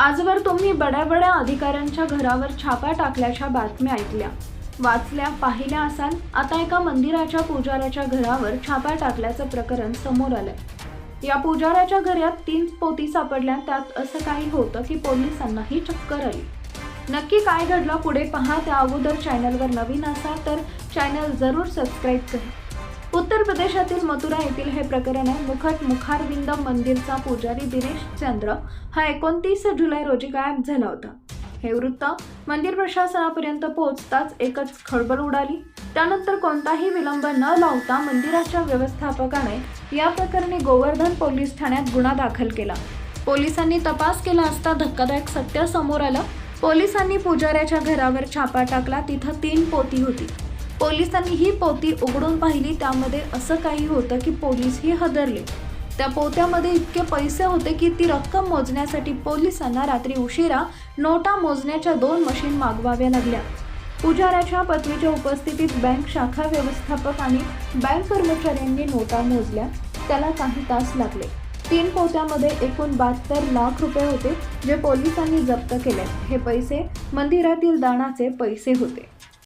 आजवर तुम्ही बड्या बड्या अधिकाऱ्यांच्या घरावर छापा टाकल्याच्या बातम्या ऐकल्या. वाचल्या पाहिल्या असाल आता एका मंदिराच्या पुजाऱ्याच्या घरावर छापा टाकल्याचं प्रकरण समोर आलंय. या पुजाऱ्याच्या घरात तीन पोती सापडल्या त्यात असं काही होतं की पोलिसांनाही चक्कर आली. नक्की काय घडलं पुढे पहा त्या अगोदर चॅनलवर नवीन असाल तर चॅनल जरूर सबस्क्राईब करा. उत्तर प्रदेशातील मथुरा येथील हे प्रकरण आहे. मुखट मुखारविंद मंदिरचा पुजारी दिनेश चंद्र हा एकोणतीस जुलै रोजी गायब झाला होता. हे वृत्त मंदिर प्रशासनापर्यंत पोहोचताच एकच खळबळ उडाली. त्यानंतर कोणताही विलंब न लावता मंदिराच्या व्यवस्थापकाने या प्रकरणी गोवर्धन पोलीस ठाण्यात गुन्हा दाखल केला. पोलिसांनी तपास केला असता धक्कादायक सत्य समोर आलं. पोलिसांनी पुजाऱ्याच्या घरावर छापा टाकला. तिथं तीन पोती होती. पोलिसांनी ही पोती उघडून पाहिली. त्यामध्ये असं काही होतं की पोलीसही हदरले. त्या पोत्यामध्ये इतके पैसे होते की ती रक्कम मोजण्यासाठी पोलिसांना रात्री उशिरा नोटा मोजण्याच्या दोन मशीन मागवाव्या लागल्या. पुजाऱ्याच्या पत्नीच्या उपस्थितीत बँक शाखा व्यवस्थापक आणि बँक कर्मचाऱ्यांनी नोटा मोजल्या. त्याला काही तास लागले. तीन पोत्यामध्ये एकूण बहात्तर लाख रुपये होते जे पोलिसांनी जप्त केले. हे पैसे मंदिरातील दानाचे पैसे होते.